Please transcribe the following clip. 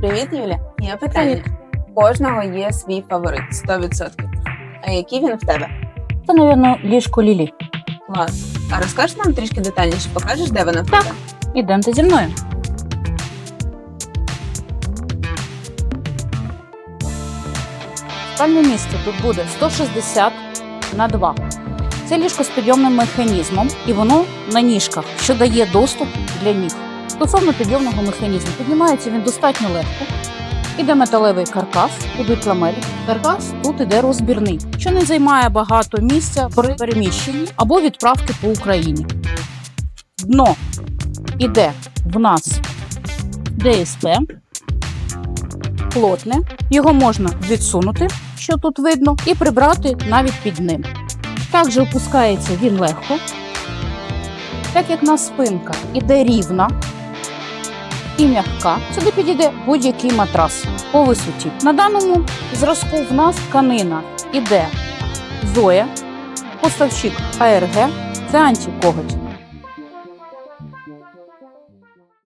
Привіт, Юля. Є питання. У Кожного є свій фаворит 100%. А який він в тебе? Це, мабуть, ліжко Лілі. Клас. А розкажеш нам трішки детальніше, покажеш, де вона в Так. тебе? Ідемте зі мною. Спальне місце тут буде 160 на 2. Це ліжко з підйомним механізмом, і воно на ніжках, що дає доступ для ніг. Стосовно підйомного механізму, піднімається він достатньо легко. Іде металевий каркас, ідуть ламелі. Каркас тут іде розбірний, що не займає багато місця при переміщенні або відправки по Україні. Дно іде в нас ДСП, плотне. Його можна відсунути, що тут видно, і прибрати навіть під ним. Також опускається він легко. Так як у нас спинка іде рівна і м'яка. Сюди підійде будь-який матрас по висоті. На даному зразку в нас тканина іде Зоя, поставщик АРГ це антикоготь.